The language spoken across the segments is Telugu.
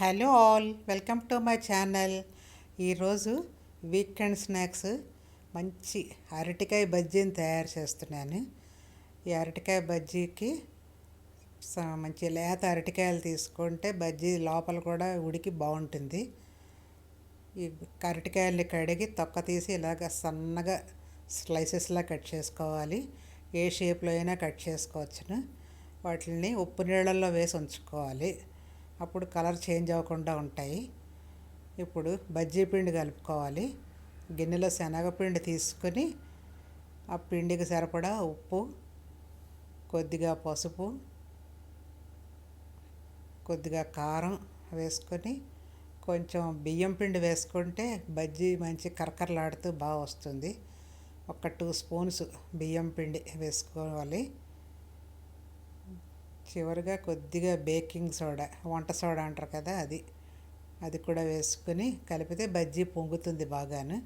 Hello all welcome to my channel. ఈరోజు వీకెండ్ స్నాక్స్ మంచి అరటికాయ బజ్జీని తయారు చేస్తున్నాను. ఈ అరటికాయ బజ్జీకి మంచి లేత అరటికాయలు తీసుకుంటే బజ్జీ లోపల కూడా ఉడికి బాగుంటుంది. ఈ అరటికాయల్ని కడిగి తొక్క తీసి ఇలాగ సన్నగా స్లైసెస్లా కట్ చేసుకోవాలి. ఏ షేప్లో అయినా కట్ చేసుకోవచ్చును. వాటిని ఉప్పు నీళ్ళల్లో వేసి ఉంచుకోవాలి. అప్పుడు కలర్ చేంజ్ అవ్వకుండా ఉంటాయి. ఇప్పుడు బజ్జీ పిండి కలుపుకోవాలి. గిన్నెలో శనగపిండి తీసుకొని ఆ పిండికి సరిపడా ఉప్పు కొద్దిగా పసుపు కొద్దిగా కారం వేసుకొని కొంచెం బియ్యం పిండి వేసుకుంటే బజ్జీ మంచి కరకరలాడుతూ బాగా వస్తుంది. ఒక టూ స్పూన్స్ బియ్యం పిండి వేసుకోవాలి. చివరిగా కొద్దిగా బేకింగ్ సోడా వంట సోడా అంటారు కదా అది. అది కూడా వేసుకుని కలిపితే బజ్జీ పొంగుతుంది బాగాను.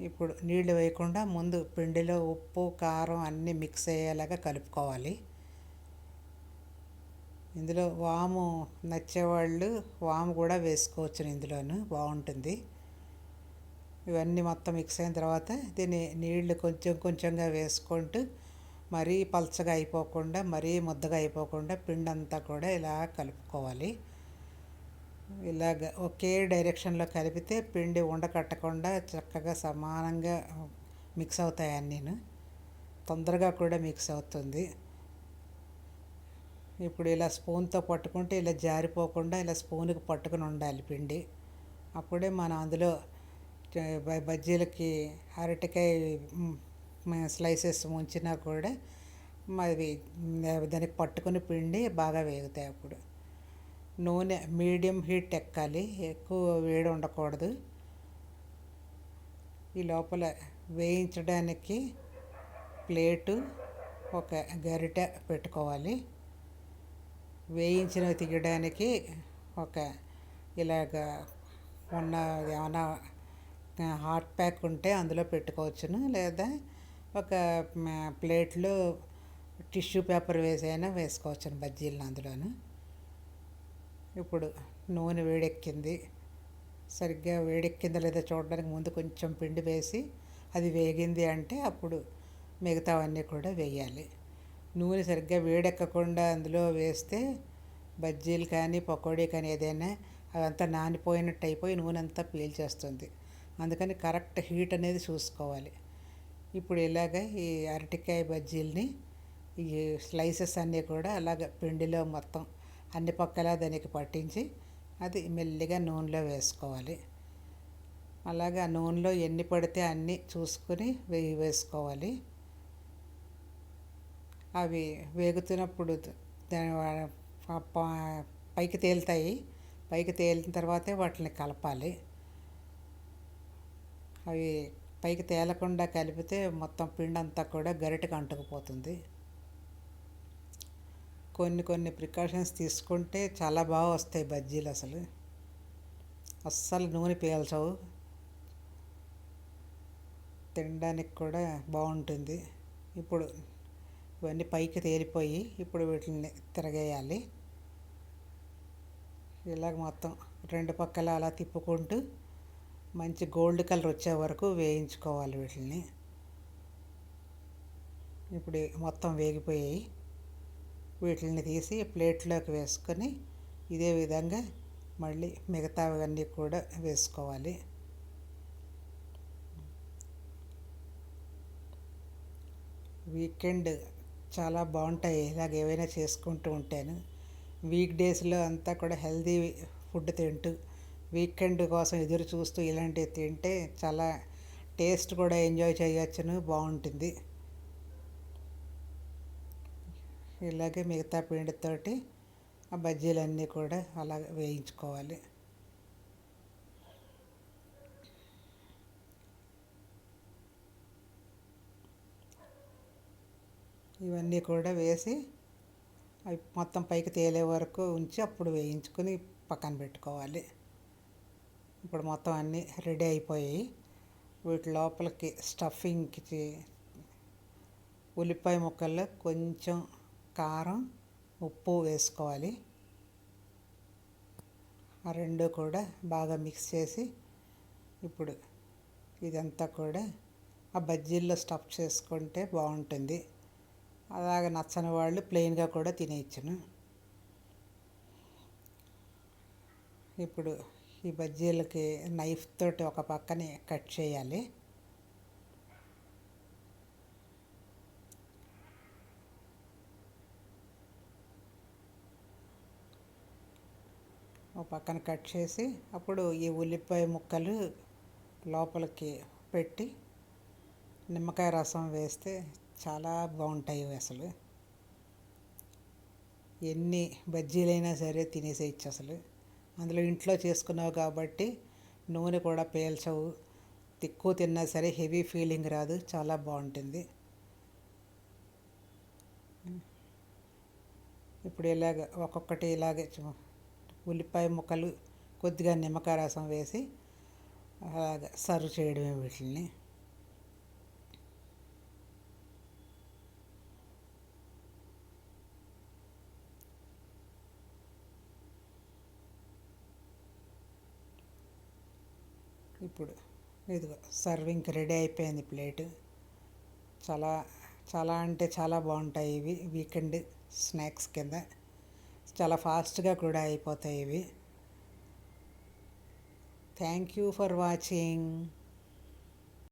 ఇప్పుడు నీళ్ళు వేయకుండా ముందు పిండిలో ఉప్పు కారం అన్నీ మిక్స్ అయ్యేలాగా కలుపుకోవాలి. ఇందులో వాము నచ్చేవాళ్ళు వాము కూడా వేసుకోవచ్చు ఇందులోను బాగుంటుంది. ఇవన్నీ మొత్తం మిక్స్ అయిన తర్వాత దీన్ని నీళ్ళు కొంచెం కొంచెంగా వేసుకుంటూ మరీ పలచగా అయిపోకుండా మరీ ముద్దగా అయిపోకుండా పిండి అంతా కూడా ఇలా కలుపుకోవాలి. ఇలాగ ఒకే డైరెక్షన్లో కలిపితే పిండి ఉండకట్టకుండా చక్కగా సమానంగా మిక్స్ అవుతాయని నేను తొందరగా కూడా మిక్స్ అవుతుంది. ఇప్పుడు ఇలా స్పూన్తో పట్టుకుంటే ఇలా జారిపోకుండా ఇలా స్పూన్కి పట్టుకుని ఉండాలి పిండి. అప్పుడే మనం అందులో బజ్జీలకి అరటికాయ స్లైసెస్ ఉంచినా కూడా అవి దానికి పట్టుకుని పిండి బాగా వేగుతాయి అప్పుడు. నూనె మీడియం హీట్ ఎక్కాలి ఎక్కువ వేడి ఉండకూడదు. ఈ లోపల వేయించడానికి ప్లేటు ఒక గరిటె పెట్టుకోవాలి. వేయించినవి తీయడానికి ఒక ఇలాగ ఉన్న ఏమైనా హాట్ ప్యాక్ ఉంటే అందులో పెట్టుకోవచ్చును లేదా ఒక ప్లేట్లో టిష్యూ పేపర్ వేసైనా వేసుకోవచ్చు బజ్జీలను అందులోను. ఇప్పుడు నూనె వేడెక్కింది. సరిగ్గా వేడెక్కిందో లేదో చూడడానికి ముందు కొంచెం పిండి వేసి అది వేగింది అంటే అప్పుడు మిగతావన్నీ కూడా వేయాలి. నూనె సరిగ్గా వేడెక్కకుండా అందులో వేస్తే బజ్జీలు కానీ పకోడీ కానీ ఏదైనా అదంతా నానిపోయినట్టు అయిపోయి నూనె అంతా పీల్చేస్తుంది. అందుకని కరెక్ట్ హీట్ అనేది చూసుకోవాలి. ఇప్పుడు ఇలాగ ఈ అరటికాయ బజ్జీలని ఈ స్లైసెస్ అన్నీ కూడా అలాగ పిండిలో మొత్తం అన్ని పక్కలా దానికి పట్టించి అది మెల్లిగా నూనెలో వేసుకోవాలి. అలాగా నూనెలో ఎన్ని పడితే అన్నీ చూసుకుని వేయి వేసుకోవాలి. అవి వేగుతున్నప్పుడు దాని ప- పైకి తేలుతాయి. పైకి తేలిన తర్వాతే వాటిని కలపాలి. అవి పైకి తేలకుండా కలిపితే మొత్తం పిండి అంతా కూడా గరిటకు అంటుకుపోతుంది. కొన్ని కొన్ని ప్రికాషన్స్ తీసుకుంటే చాలా బాగా వస్తాయి బజ్జీలు అసలు. అస్సలు నూనె పీల్చవు. తినడానికి కూడా బాగుంటుంది. ఇప్పుడు ఇవన్నీ పైకి తేలిపోయి ఇప్పుడు వీటిని తిరగేయాలి. ఇలాగ మొత్తం రెండు పక్కల అలా తిప్పుకుంటూ మంచి గోల్డ్ కలర్ వచ్చే వరకు వేయించుకోవాలి వీటిని ఇప్పుడు మొత్తం వేగిపోయాయి. వీటిని తీసి ప్లేట్లోకి వేసుకొని ఇదే విధంగా మళ్ళీ మిగతావన్నీ కూడా వేసుకోవాలి. వీకెండ్ చాలా బాగుంటాయి. ఇలాగ ఏవైనా చేసుకుంటూ ఉంటాను. వీక్ డేస్లో అంతా కూడా హెల్తీ ఫుడ్ తింటూ వీకెండ్ కోసం ఎదురు చూస్తూ ఇలాంటివి తింటే చాలా టేస్ట్ కూడా ఎంజాయ్ చేయొచ్చును బాగుంటుంది. ఇలాగే మిగతా పిండితోటి ఆ బజ్జీలన్నీ కూడా అలా వేయించుకోవాలి. ఇవన్నీ కూడా వేసి అవి మొత్తం పైకి తేలే వరకు ఉంచి అప్పుడు వేయించుకొని పక్కన పెట్టుకోవాలి. ఇప్పుడు మొత్తం అన్నీ రెడీ అయిపోయాయి. వీటి లోపలికి స్టఫింగ్కి ఉల్లిపాయ ముక్కల్లో కొంచెం కారం ఉప్పు వేసుకోవాలి. ఆ రెండు కూడా బాగా మిక్స్ చేసి ఇప్పుడు ఇదంతా కూడా ఆ బజ్జీల్లో స్టఫ్ చేసుకుంటే బాగుంటుంది. అలాగే నచ్చని వాళ్ళు ప్లెయిన్గా కూడా తినేయచ్చును. ఇప్పుడు ఈ బజ్జీలకి నైఫ్ తోటి ఒక పక్కనే కట్ చేయాలి. ఒక పక్కన కట్ చేసి అప్పుడు ఈ ఉల్లిపాయ ముక్కలు లోపలికి పెట్టి నిమ్మకాయ రసం వేస్తే చాలా బాగుంటాయి అసలు. ఎన్ని బజ్జీలైనా సరే తినేసేయచ్చు అసలు. అందులో ఇంట్లో చేసుకున్నావు కాబట్టి నూనె కూడా పేల్చవు. ఎక్కువ తిన్నా సరే హెవీ ఫీలింగ్ రాదు. చాలా బాగుంటుంది. ఇప్పుడు ఇలాగ ఒక్కొక్కటి ఇలాగే ఉల్లిపాయ ముక్కలు కొద్దిగా నిమ్మకాయ రసం వేసి అలాగ సర్వ్ చేయడమే వీటిని ఇప్పుడు ఇదిగో సర్వింగ్కి రెడీ అయిపోయింది ప్లేట్ చాలా చాలా అంటే చాలా బాగుంటాయి ఇవి. వీకెండ్ స్నాక్స్ కింద. చాలా ఫాస్ట్గా కూడా అయిపోతాయి ఇవి. Thank you for watching